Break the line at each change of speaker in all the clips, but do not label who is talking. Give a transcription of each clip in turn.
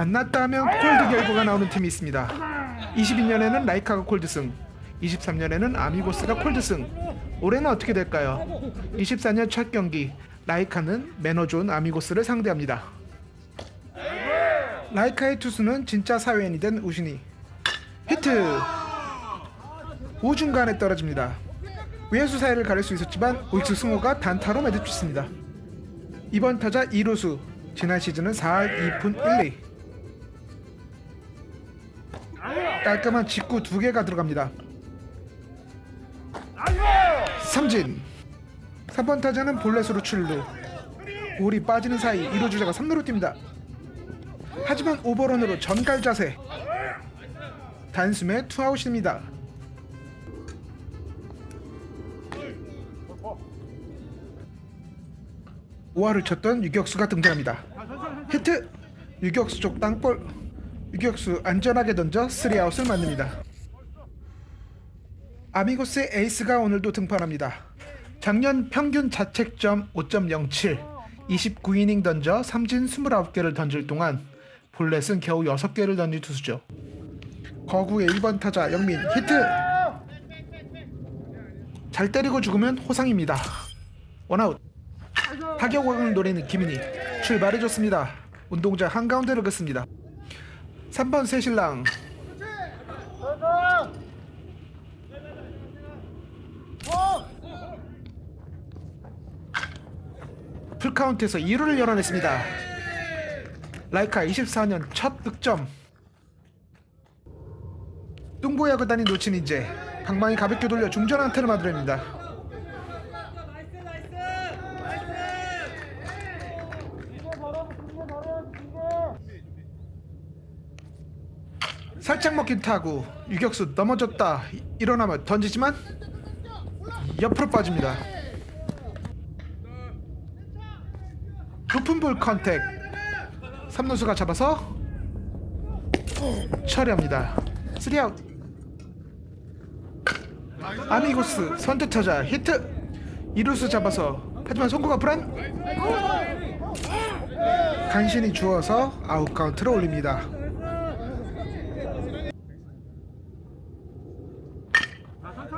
만났다 하면 콜드 결과가 나오는 팀이 있습니다. 22년에는 라이카가 콜드승, 23년에는 아미고스가 콜드승. 올해는 어떻게 될까요? 24년 첫 경기 라이카는 매너 좋은 아미고스를 상대합니다. 라이카의 투수는 진짜 사회인이 된 우신이 히트 우중간에 떨어집니다. 외수 사이를 가릴 수 있었지만 우익수 승호가 단타로 매듭 짓습니다. 이번 타자 2루수 지난 시즌은 4할 2푼 1리 깔끔한 직구 두 개가 들어갑니다. 삼진 3번 타자는 볼넷으로 출루 볼이 빠지는 사이 1루 주자가 3루로 뜁니다. 하지만 오버런으로 전갈 자세 단숨에 투아웃입니다. 오화를 쳤던 유격수가 등장합니다. 히트! 유격수 쪽 땅볼 유격수 안전하게 던져 3아웃을 만듭니다. 아미고스의 에이스가 오늘도 등판합니다. 작년 평균 자책점 5.07 29이닝 던져 삼진 29개를 던질 동안 볼넷은 겨우 6개를 던진 투수죠. 거구의 1번 타자 영민 히트! 잘 때리고 죽으면 호상입니다. 원아웃 타격왕을 노리는 김인희 출발해줬습니다. 운동장 한가운데로 긋습니다. 3번 새신랑 풀카운트에서 2루를 열어냈습니다. 라이카 24년 첫 득점 뚱보 야구단이 놓친 인재 강망이 가볍게 돌려 중전 안타를 만들어냅니다. 살짝 먹힌 타구 유격수 넘어졌다 일어나며 던지지만 옆으로 빠집니다. 높은 볼 컨택 3루수가 잡아서 처리합니다. 3아웃 아미고스 선두타자 히트 2루수 잡아서 하지만 송구가 불안 간신히 주어서 아웃 카운트를 올립니다.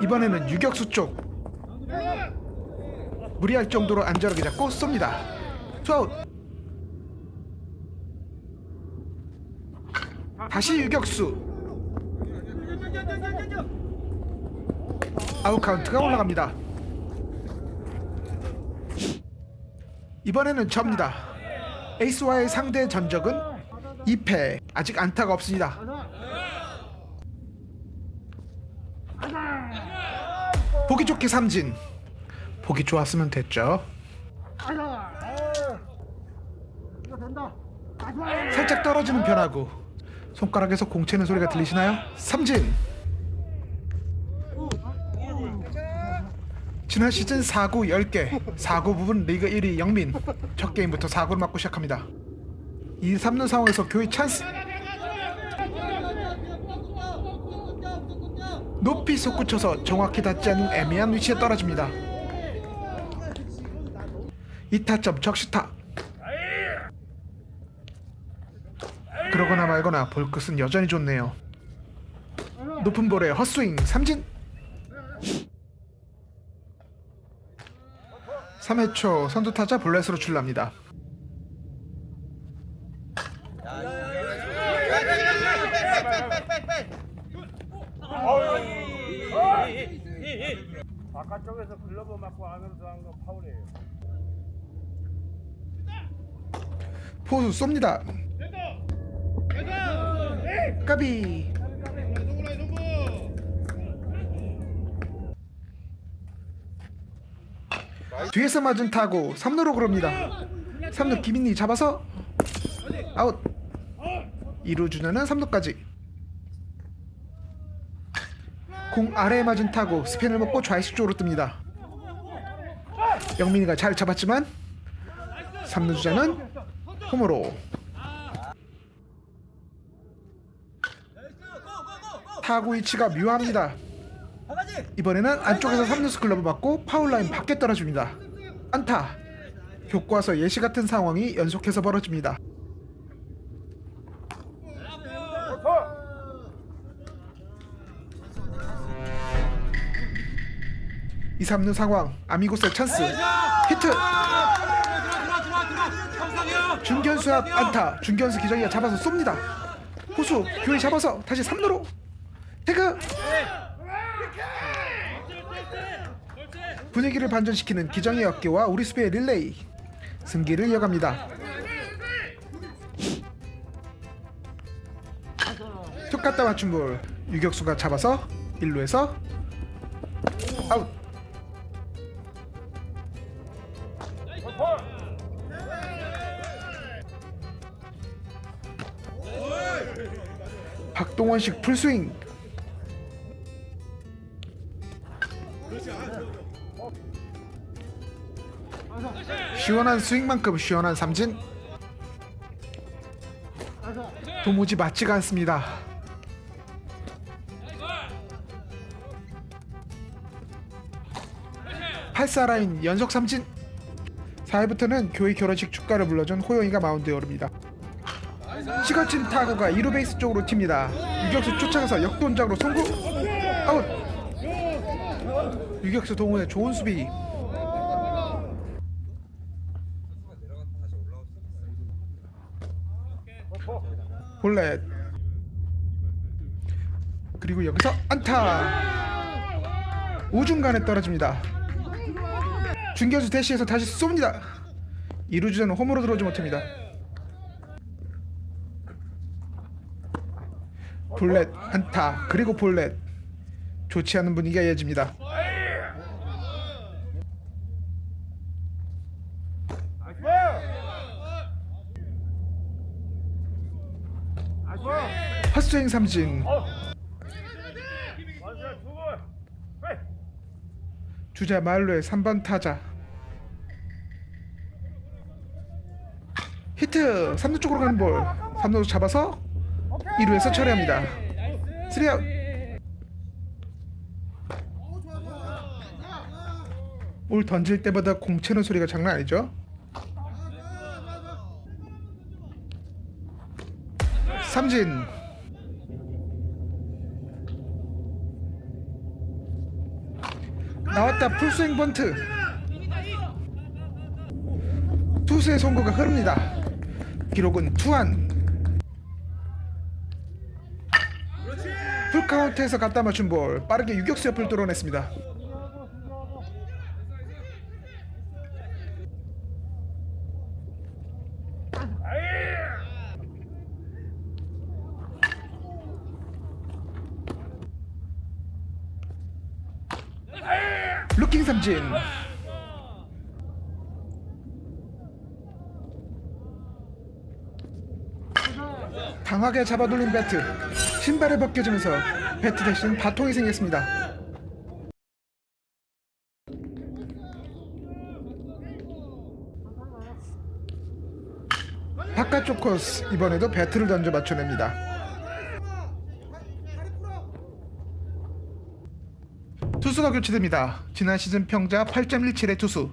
이번에는 유격수 쪽 무리할 정도로 안전하게 잡고 쏩니다. 투아웃 다시 유격수 아웃 카운트가 올라갑니다. 이번에는 접니다. 에이스와의 상대 전적은 2패 아직 안타가 없습니다. 보기 좋게 삼진. 보기 좋았으면 됐죠. 살짝 떨어지는 변화구 손가락에서 공 채는 소리가 들리시나요? 삼진. 지난 시즌 4구 10개 4구 부분 리그 1위 영민. 첫 게임부터 4구를 맞고 시작합니다. 2, 3루 상황에서 교회 찬스 높이 솟구쳐서 정확히 닿지 않는 애매한 위치에 떨어집니다. 2타점 적시타. 그러거나 말거나 볼 끝은 여전히 좋네요. 높은 볼에 헛스윙 삼진. 3회 초 선두 타자 볼넷으로 출루합니다
바깥쪽에서 글러브 맞고 안으로 들어간 건 파울이에요.
포수 쏩니다. 까비. 뒤에서 맞은 타구 3루로 그럽니다. 3루 김인희 잡아서 아웃. 2루 주자는 3루까지 공 아래에 맞은 타구 스핀을 먹고 좌익수 쪽으로 뜹니다 영민이가 잘 잡았지만 3루 주자는 홈으로 타구 위치가 묘합니다. 이번에는 안쪽에서 3루수 클럽을 받고 파울라인 밖에 떨어집니다. 안타. 교과서 예시 같은 상황이 연속해서 벌어집니다. 2, 3루 상황 아미고스의 찬스. 히트! 준견수 앞 안타 준견수 기정이가 잡아서 쏩니다. 호수 교회 잡아서 다시 3루로. 태그! 분위기를 반전시키는 기정의 어깨와 우리 수비의 릴레이. 승기를 이어갑니다. 툭 갖다 맞춘 볼. 유격수가 잡아서 1루에서 아웃 박동원식 풀스윙. 시원한 스윙만큼 시원한 삼진. 도무지 맞지가 않습니다. 팔사라인 연속 삼진. 4회부터는 교회 결혼식 축가를 불러준 호영이가 마운드에 오릅니다 시거친 타구가 2루 베이스 쪽으로 튑니다. 유격수 쫓아가서 역동작으로 송구. 아웃! 유격수 동훈의 좋은 수비. 볼넷. 그리고 여기서 안타. 우중간에 떨어집니다. 중견수 대시에서 다시 쏩니다. 이루 주자는 홈으로 들어오지 못합니다 볼넷 안타 그리고 볼넷. 좋지 않은 분위기가 이어집니다. 헛스윙 삼진. 주자 말로의 3번 타자. 히트! 3루 쪽으로 가는 볼. 3루 잡아서 2루에서 처리합니다. 3아웃. 볼 던질 때마다 공 채는 소리가 장난 아니죠? 삼진. 나왔다. 풀스윙 번트. 투수의 송구가 흐릅니다. 기록은 투안 풀카운트에서 갖다 맞춘 볼. 빠르게 유격수 옆을 뚫어냈습니다. 루킹 삼진 강하게 잡아돌린 배트. 신발을 벗겨지면서 배트 대신 바통이 생겼습니다. 바깥쪽 코스 이번에도 배트를 던져 맞춰냅니다. 투수가 교체됩니다. 지난 시즌 평자 8.17의 투수.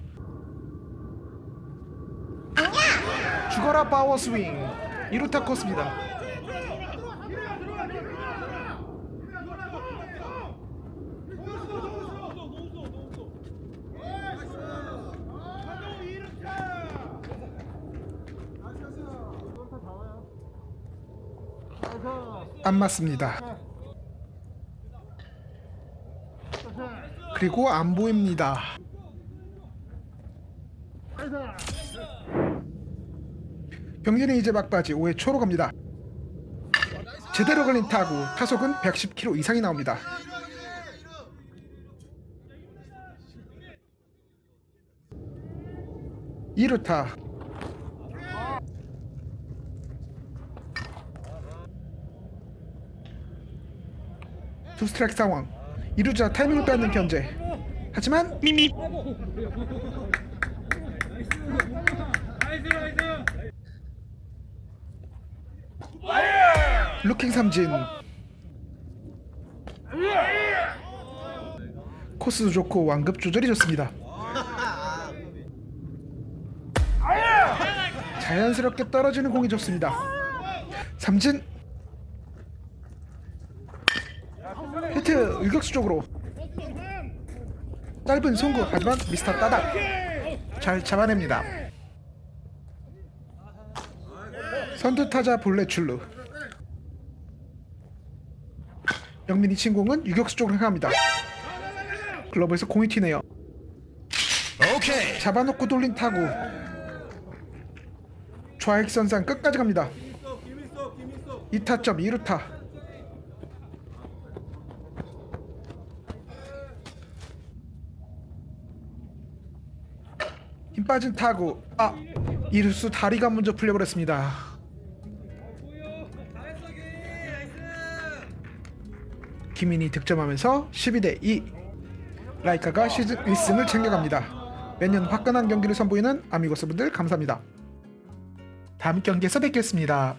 죽어라 파워 스윙 이루타 코스입니다. 안 맞습니다. 그리고 안 보입니다 병진이 이제 막바지 5회 초로 갑니다. 제대로 걸린 타구 타속은 110km 이상이 나옵니다. 이루타. 투 스트라이크 상황. 2루자 타이밍을 빼앗는 견제. 하지만 미미 루킹 삼진. 코스도 좋고 완급 조절이 좋습니다. 자연스럽게 떨어지는 공이 좋습니다. 삼진. 히트 유격수 쪽으로. 짧은 송구 하지만 미스터 따닥. 잘 잡아냅니다. 선두 타자 볼넷 출루. 영민이 친공은 유격수 쪽으로 향합니다. 글러브에서 공이 튀네요.
오케이.
잡아놓고 돌린 타구. 좌익선상 끝까지 갑니다. 2타점 2루타. 힘 빠진 타구. 아, 이루수 다리가 먼저 풀려버렸습니다. 김인이 득점하면서 12대 2. 라이카가 시즌 1승을 챙겨갑니다. 매년 화끈한 경기를 선보이는 아미고스 분들 감사합니다. 다음 경기에서 뵙겠습니다.